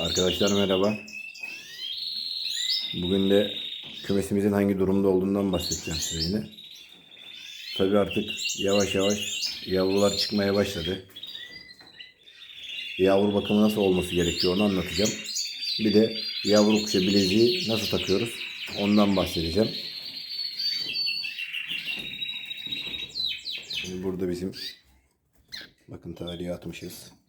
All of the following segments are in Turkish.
Arkadaşlar merhaba. Bugün de kümesimizin hangi durumda olduğundan bahsedeceğim size yine. Tabi artık yavaş yavaş yavrular çıkmaya başladı. Yavru bakımı nasıl olması gerekiyor onu anlatacağım. Bir de yavru kuşa bileziği nasıl takıyoruz ondan bahsedeceğim. Şimdi burada bizim bakın tarihi atmışız.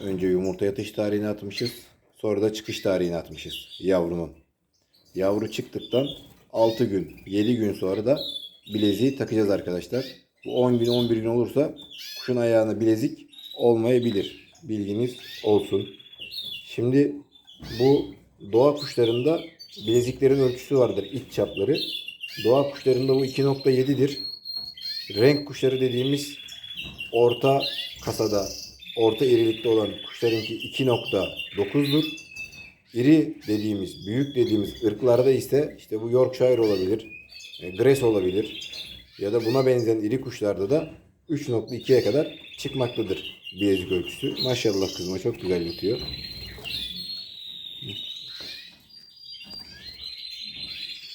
Önce yumurta yatış tarihini atmışız. Sonra da çıkış tarihini atmışız yavrunun. Yavru çıktıktan 6 gün, 7 gün sonra da bileziği takacağız arkadaşlar. Bu 10 gün, 11 gün olursa kuşun ayağına bilezik olmayabilir. Bilginiz olsun. Şimdi bu doğa kuşlarında bileziklerin ölçüsü vardır. iç çapları. Doğa kuşlarında bu 2.7'dir. Renk kuşları dediğimiz orta kasada, orta irilikte olan kuşlarınki 2.9'dur. İri dediğimiz, büyük dediğimiz ırklarda ise işte bu Yorkshire olabilir, e, Gres olabilir ya da buna benzeyen iri kuşlarda da 3.2'ye kadar çıkmaktadır bilezik ölçüsü. Maşallah kızıma çok güzel yatıyor.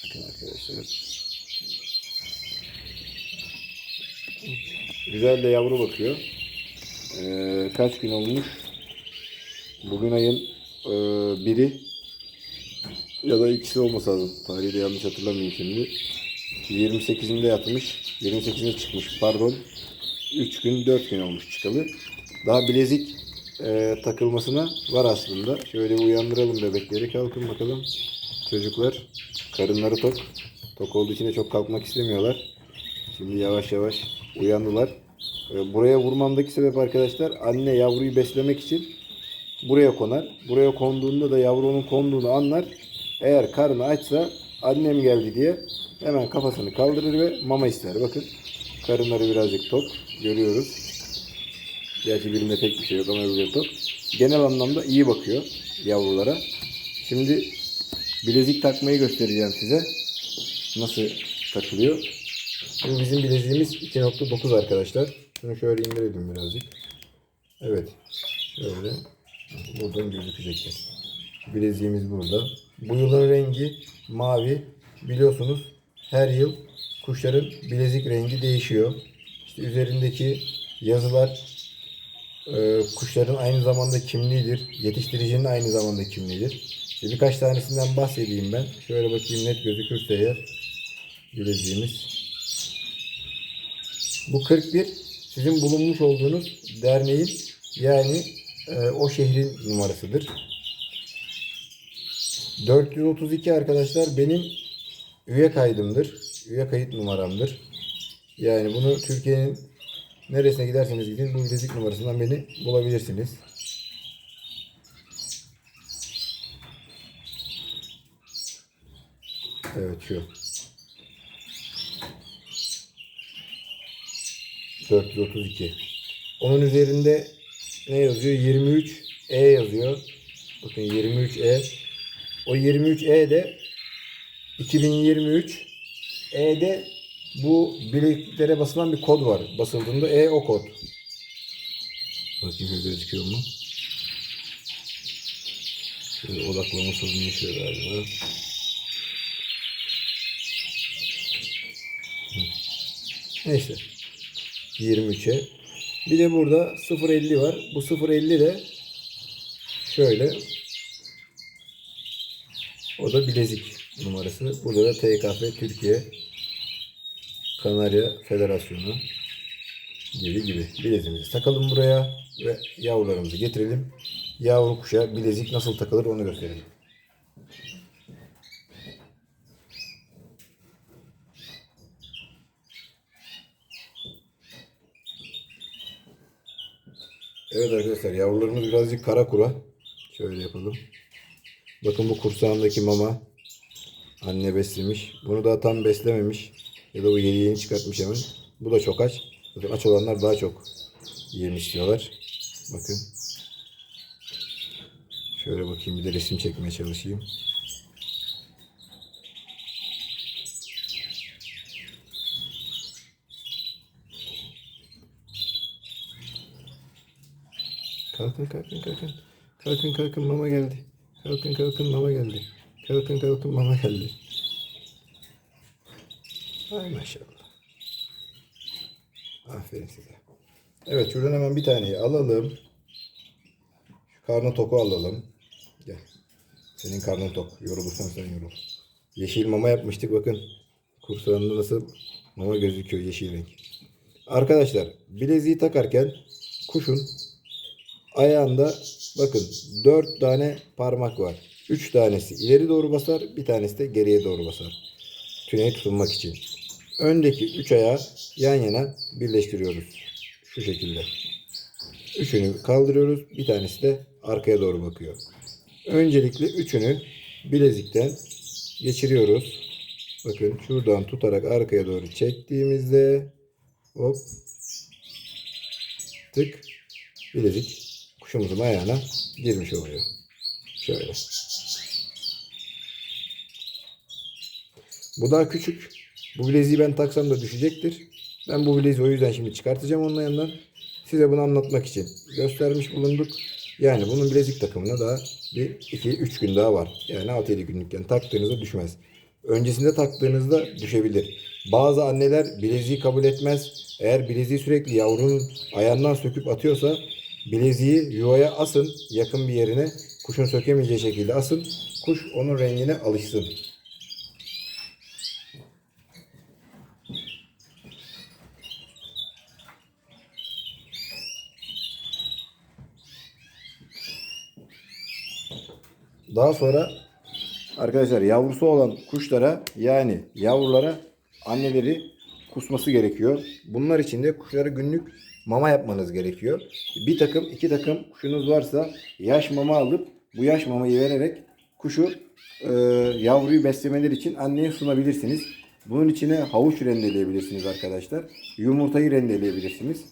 Bakın arkadaşlar. Güzel de yavru bakıyor. Ee, kaç gün olmuş? Bugün ayın e, biri ya da ikisi olmasa lazım. Tarihi de yanlış hatırlamıyorum şimdi. 28'inde yatmış. 28'inde çıkmış pardon. 3 gün 4 gün olmuş çıkalı. Daha bilezik e, takılmasına var aslında. Şöyle uyandıralım bebekleri. Kalkın bakalım. Çocuklar karınları tok. Tok olduğu için de çok kalkmak istemiyorlar. Şimdi yavaş yavaş uyandılar. Ee, Buraya vurmamdaki sebep arkadaşlar anne yavruyu beslemek için buraya konar. Buraya konduğunda da yavru onun konduğunu anlar. Eğer karnı açsa annem geldi diye hemen kafasını kaldırır ve mama ister. Bakın karınları birazcık tok görüyoruz. Gerçi birinde pek bir şey yok ama öbürleri tok. Genel anlamda iyi bakıyor yavrulara. Şimdi bilezik takmayı göstereceğim size. Nasıl takılıyor. Bu bizim bileziğimiz 2.9 arkadaşlar. Şunu şöyle indirelim birazcık. Evet. Şöyle. Buradan gözükecektir. Bileziğimiz burada. Bu yılın rengi mavi. Biliyorsunuz her yıl kuşların bilezik rengi değişiyor. İşte üzerindeki yazılar e, kuşların aynı zamanda kimliğidir. Yetiştiricinin aynı zamanda kimliğidir. İşte birkaç tanesinden bahsedeyim ben. Şöyle bakayım net gözükürse eğer bileziğimiz. Bu 41 sizin bulunmuş olduğunuz derneğin yani e, o şehrin numarasıdır. 432 arkadaşlar benim üye kaydımdır. Üye kayıt numaramdır. Yani bunu Türkiye'nin neresine giderseniz gidin bu bilezik numarasından beni bulabilirsiniz. Evet şu. 432. Onun üzerinde ne yazıyor? 23 E yazıyor. Bakın 23 E. O 23 E de 2023 E'de bu bilekliklere basılan bir kod var. Basıldığında E o kod. Bakayım gözüküyor mu? Şöyle odaklama sorunu yaşıyor galiba. Neyse. 23'e. Bir de burada 0.50 var. Bu 0.50 de şöyle. O da bilezik numarası. Burada da TKF Türkiye Kanarya Federasyonu gibi gibi bileziğimizi takalım buraya ve yavrularımızı getirelim. Yavru kuşa bilezik nasıl takılır onu gösterelim. Evet arkadaşlar yavrularımız birazcık kara kura. Şöyle yapalım. Bakın bu kursağındaki mama anne beslemiş. Bunu da tam beslememiş. Ya da bu yediğini çıkartmış hemen. Bu da çok aç. Zaten aç olanlar daha çok yem istiyorlar. Bakın. Şöyle bakayım bir de resim çekmeye çalışayım. Kalkın kalkın kalkın. Kalkın kalkın mama geldi. Kalkın kalkın mama geldi. Kalkın kalkın mama geldi. Ay maşallah. Aferin size. Evet şuradan hemen bir taneyi alalım. Şu karnı toku alalım. Gel. Senin karnın tok. Yorulursan sen yorul. Yeşil mama yapmıştık bakın. Kursağında nasıl mama gözüküyor yeşil renk. Arkadaşlar bileziği takarken kuşun ayağında bakın 4 tane parmak var. 3 tanesi ileri doğru basar, bir tanesi de geriye doğru basar. Tüneyi tutunmak için. Öndeki 3 ayağı yan yana birleştiriyoruz. Şu şekilde. Üçünü kaldırıyoruz. Bir tanesi de arkaya doğru bakıyor. Öncelikle üçünü bilezikten geçiriyoruz. Bakın şuradan tutarak arkaya doğru çektiğimizde hop tık bilezik kuşumuzun ayağına girmiş oluyor. Şöyle. Bu daha küçük. Bu bileziği ben taksam da düşecektir. Ben bu bileziği o yüzden şimdi çıkartacağım onun yanından. Size bunu anlatmak için göstermiş bulunduk. Yani bunun bilezik takımına daha bir 2-3 gün daha var. Yani 6-7 günlükken taktığınızda düşmez. Öncesinde taktığınızda düşebilir. Bazı anneler bileziği kabul etmez. Eğer bileziği sürekli yavrunun ayağından söküp atıyorsa bileziği yuvaya asın yakın bir yerine. Kuşun sökemeyeceği şekilde asın. Kuş onun rengine alışsın. Daha sonra arkadaşlar yavrusu olan kuşlara yani yavrulara anneleri kusması gerekiyor. Bunlar için de kuşlara günlük mama yapmanız gerekiyor. Bir takım iki takım kuşunuz varsa yaş mama alıp bu yaş mamayı vererek kuşu e, yavruyu beslemeleri için anneye sunabilirsiniz. Bunun içine havuç rendeleyebilirsiniz arkadaşlar. Yumurtayı rendeleyebilirsiniz.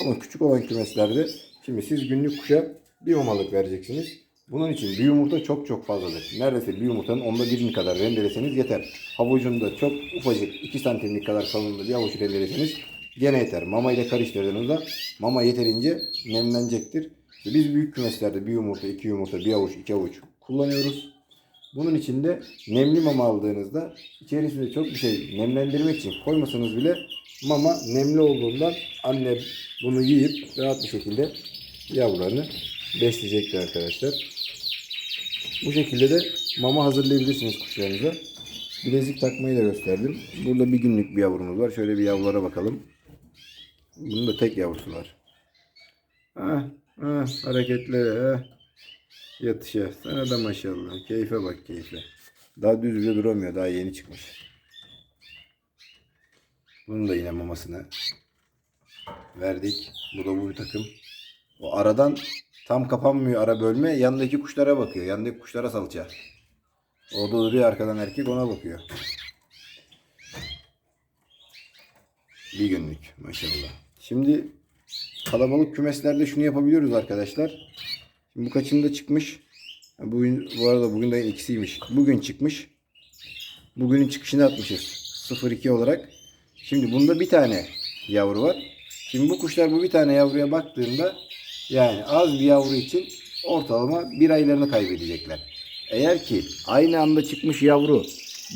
Ama küçük olan kümeslerde şimdi siz günlük kuşa bir mamalık vereceksiniz. Bunun için bir yumurta çok çok fazladır. Neredeyse bir yumurtanın onda birini kadar rendeleseniz yeter. Havucunda çok ufacık 2 santimlik kadar kalınlığı bir havuç rendeleseniz gene yeter. Mama ile karıştırdığınızda mama yeterince nemlenecektir. Biz büyük kümeslerde bir yumurta, iki yumurta, bir avuç, iki avuç kullanıyoruz. Bunun için de nemli mama aldığınızda içerisinde çok bir şey nemlendirmek için koymasanız bile mama nemli olduğundan anne bunu yiyip rahat bir şekilde yavrularını besleyecektir arkadaşlar. Bu şekilde de mama hazırlayabilirsiniz kuşlarınıza. Bilezik takmayı da gösterdim. Burada bir günlük bir yavrumuz var. Şöyle bir yavrulara bakalım. Bunun da tek yavrusu var. Ah, ah, hareketli. Ah. Yatışa. Sana da maşallah. Keyfe bak keyfe. Daha düz bile duramıyor. Daha yeni çıkmış. Bunun da yine mamasını verdik. Bu da bu bir takım. O aradan tam kapanmıyor ara bölme. Yanındaki kuşlara bakıyor. Yanındaki kuşlara salça. Orada duruyor arkadan erkek ona bakıyor. Bir günlük maşallah. Şimdi kalabalık kümeslerde şunu yapabiliyoruz arkadaşlar. Şimdi bu kaçında çıkmış? Bugün bu arada bugün de ikisiymiş. Bugün çıkmış. Bugünün çıkışını atmışız. 0-2 olarak. Şimdi bunda bir tane yavru var. Şimdi bu kuşlar bu bir tane yavruya baktığında yani az bir yavru için ortalama bir aylarını kaybedecekler. Eğer ki aynı anda çıkmış yavru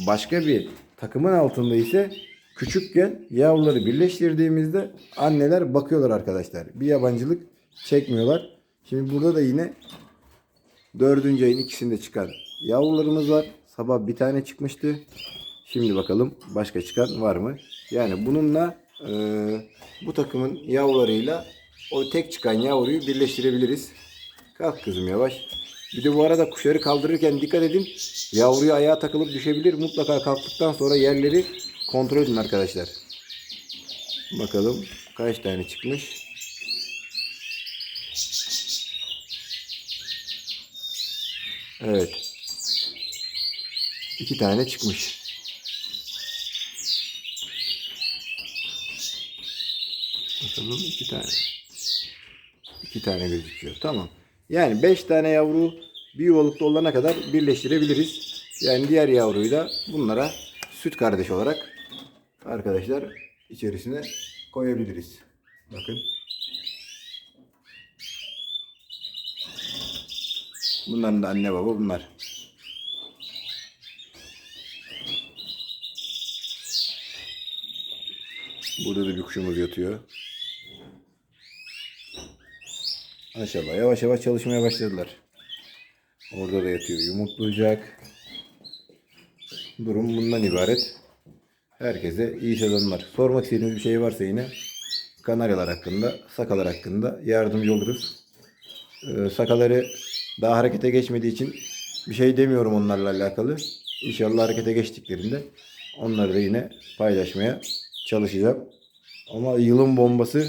başka bir takımın altında ise küçükken yavruları birleştirdiğimizde anneler bakıyorlar arkadaşlar. Bir yabancılık çekmiyorlar. Şimdi burada da yine dördüncü ayın ikisinde çıkan yavrularımız var. Sabah bir tane çıkmıştı. Şimdi bakalım başka çıkan var mı? Yani bununla e, bu takımın yavrularıyla o tek çıkan yavruyu birleştirebiliriz. Kalk kızım yavaş. Bir de bu arada kuşları kaldırırken dikkat edin. Yavruya ayağa takılıp düşebilir. Mutlaka kalktıktan sonra yerleri kontrol edin arkadaşlar. Bakalım kaç tane çıkmış. Evet. İki tane çıkmış. Bakalım iki tane. İki tane gözüküyor. Tamam. Yani beş tane yavru bir yuvalıkta olana kadar birleştirebiliriz. Yani diğer yavruyu da bunlara süt kardeş olarak arkadaşlar içerisine koyabiliriz. Bakın. Bunların da anne baba bunlar. Burada da bir kuşumuz yatıyor. Maşallah yavaş yavaş çalışmaya başladılar. Orada da yatıyor yumurtlayacak. Durum bundan ibaret. Herkese iyi sezonlar. Sormak istediğiniz bir şey varsa yine kanaryalar hakkında, sakalar hakkında yardımcı oluruz. Ee, sakaları daha harekete geçmediği için bir şey demiyorum onlarla alakalı. İnşallah harekete geçtiklerinde onları da yine paylaşmaya çalışacağım. Ama yılın bombası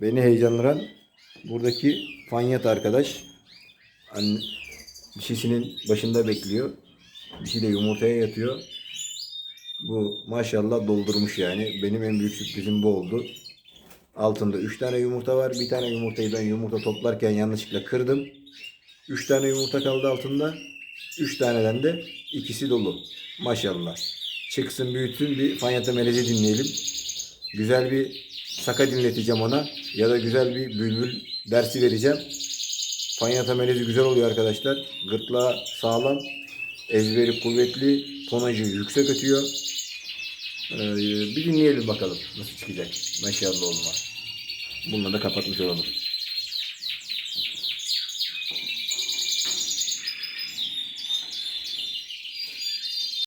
beni heyecanlandıran buradaki fanyat arkadaş. Anne, dişisinin başında bekliyor. Dişi de yumurtaya yatıyor. Bu maşallah doldurmuş yani. Benim en büyük sürprizim bu oldu. Altında 3 tane yumurta var. Bir tane yumurtayı ben yumurta toplarken yanlışlıkla kırdım. 3 tane yumurta kaldı altında. 3 taneden de ikisi dolu. Maşallah. Çıksın büyütsün bir Fanyata Melezi dinleyelim. Güzel bir saka dinleteceğim ona. Ya da güzel bir bülbül dersi vereceğim. Fanyata Melezi güzel oluyor arkadaşlar. Gırtlağı sağlam. Ezberi kuvvetli. Tonajı yüksek ötüyor. Ee, bir dinleyelim bakalım nasıl çıkacak. Maşallah olma. Bununla da kapatmış olalım.